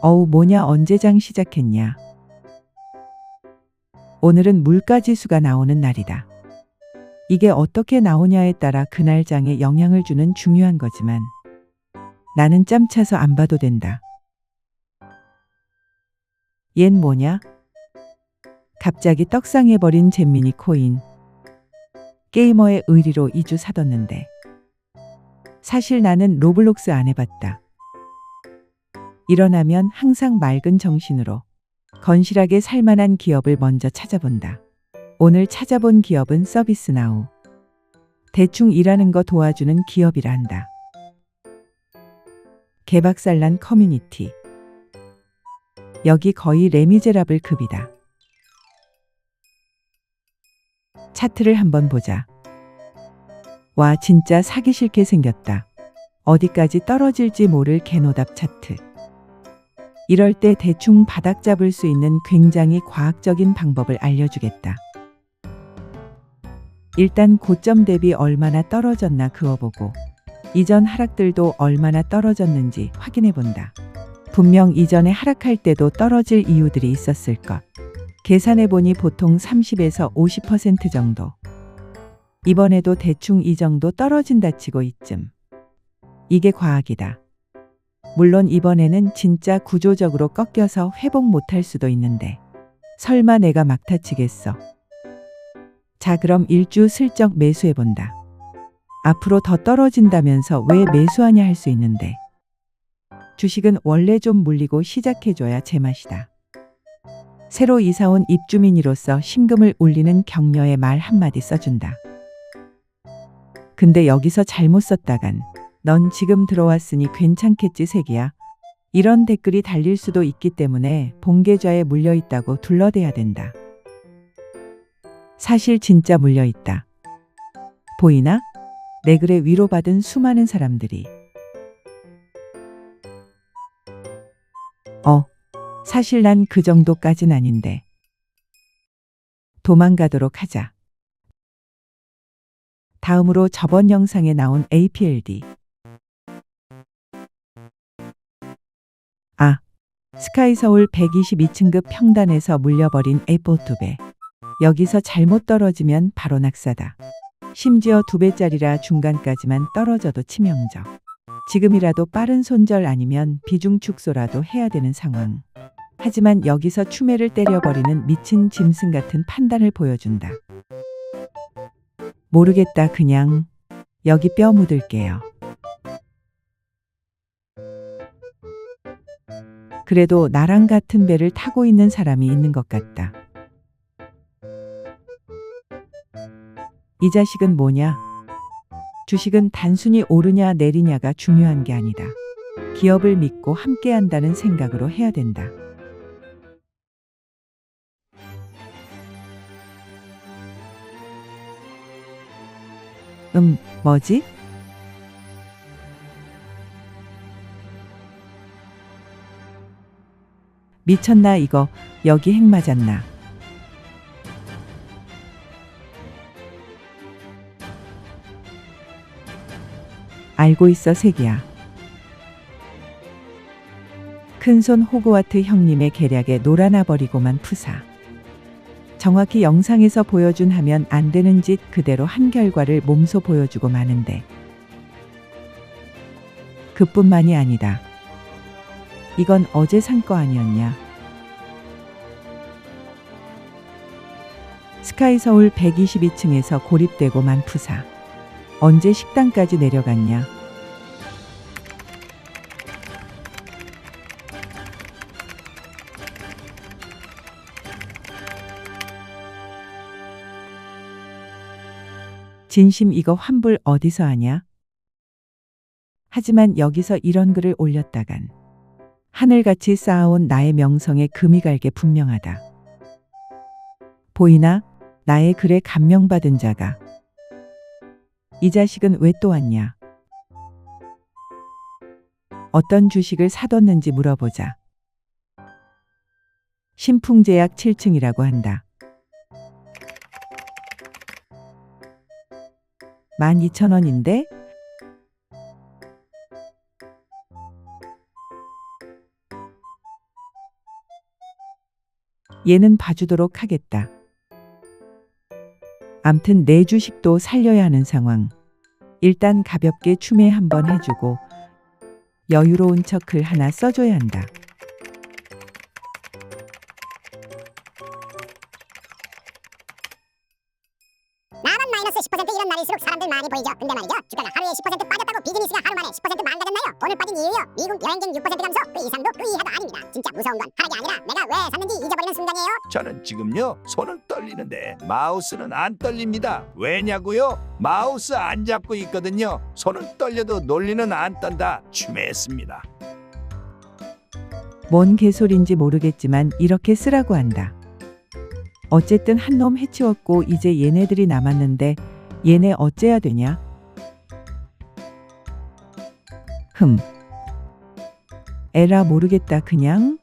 어우, 뭐냐, 언제장 시작했냐. 오늘은 물가지수가 나오는 날이다. 이게 어떻게 나오냐에 따라 그날 장에 영향을 주는 중요한 거지만 나는 짬 차서 안 봐도 된다. 얜 뭐냐? 갑자기 떡상해버린 잼미니 코인. 게이머의 의리로 2주 사뒀는데. 사실 나는 로블록스 안 해봤다. 일어나면 항상 맑은 정신으로 건실하게 살만한 기업을 먼저 찾아본다. 오늘 찾아본 기업은 서비스나우. 대충 일하는 거 도와주는 기업이라 한다. 개박살난 커뮤니티. 여기 거의 레미제라블 급이다. 차트를 한번 보자. 와, 진짜 사기 싫게 생겼다. 어디까지 떨어질지 모를 개노답 차트. 이럴 때 대충 바닥 잡을 수 있는 굉장히 과학적인 방법을 알려주겠다. 일단 고점 대비 얼마나 떨어졌나 그어보고 이전 하락들도 얼마나 떨어졌는지 확인해 본다. 분명 이전에 하락할 때도 떨어질 이유들이 있었을 것. 계산해 보니 보통 30에서 50% 정도. 이번에도 대충 이 정도 떨어진다 치고 이쯤. 이게 과학이다. 물론 이번에는 진짜 구조적으로 꺾여서 회복 못할 수도 있는데 설마 내가 막타치겠어. 자 그럼 일주 슬쩍 매수해 본다. 앞으로 더 떨어진다면서 왜 매수하냐 할 수 있는데 주식은 원래 좀 물리고 시작해줘야 제맛이다. 새로 이사온 입주민으로서 심금을 울리는 격려의 말 한마디 써준다. 근데 여기서 잘못 썼다간 넌 지금 들어왔으니 괜찮겠지 색이야. 이런 댓글이 달릴 수도 있기 때문에 봉계좌에 물려 있다고 둘러대야 된다. 사실 진짜 물려 있다. 보이나? 내 글에 위로받은 수많은 사람들이. 어, 사실 난 그 정도까진 아닌데. 도망가도록 하자. 다음으로 저번 영상에 나온 APLD. 아, 스카이 서울 122층급 평단에서 물려버린 A4 2배. 여기서 잘못 떨어지면 바로 낙사다. 심지어 두 배짜리라 중간까지만 떨어져도 치명적. 지금이라도 빠른 손절 아니면 비중 축소라도 해야 되는 상황. 하지만 여기서 추매를 때려버리는 미친 짐승 같은 판단을 보여준다. 모르겠다 그냥 여기 뼈 묻을게요. 그래도 나랑 같은 배를 타고 있는 사람이 있는 것 같다. 이 자식은 뭐냐? 주식은 단순히 오르냐 내리냐가 중요한 게 아니다. 기업을 믿고 함께 한다는 생각으로 해야 된다. 음, 뭐지? 미쳤나 이거 여기 핵 맞았나? 알고 있어 색이야. 큰손 호그와트 형님의 계략에 놀아나 버리고만 푸사. 정확히 영상에서 보여준 하면 안 되는 짓 그대로 한 결과를 몸소 보여주고 마는데. 그뿐만이 아니다. 이건 어제 산 거 아니었냐? 스카이 서울 122층에서 고립되고 만 푸사. 언제 식당까지 내려갔냐? 진심 이거 환불 어디서 하냐? 하지만 여기서 이런 글을 올렸다간 하늘같이 쌓아온 나의 명성에 금이 갈게 분명하다. 보이나? 나의 글에 감명받은 자가 이 자식은 왜 또 왔냐? 어떤 주식을 사뒀는지 물어보자. 신풍제약 7층이라고 한다. 12,000원인데? 얘는 봐주도록 하겠다. 암튼 내 주식도 살려야 하는 상황. 일단 가볍게 추매 한번 해주고 여유로운 척을 하나 써줘야 한다. 나만 마이너스 10% 이런 날일수록 사람들 많이 보이죠. 근데 말이죠. 주가가 하루에 10% 빠졌다고 비즈니스가 하루 만에 10% 망가졌나요? 오늘 빠진 이유요. 미국 여행객 6% 감소 그 이상도 그 이하도 아닙니다. 진짜 무서운 건 하락이 아니라 내가 왜 샀는지 잊어버리는 순간이에요. 저는 지금요 손은 떨리는데 마우스는 안 떨립니다. 왜냐고요? 마우스 안 잡고 있거든요. 손은 떨려도 논리는 안 떤다. 추매했습니다. 뭔 개소리인지 모르겠지만 이렇게 쓰라고 한다. 어쨌든 한 놈 해치웠고 이제 얘네들이 남았는데 얘네 어째야 되냐? 흠. 에라 모르겠다 그냥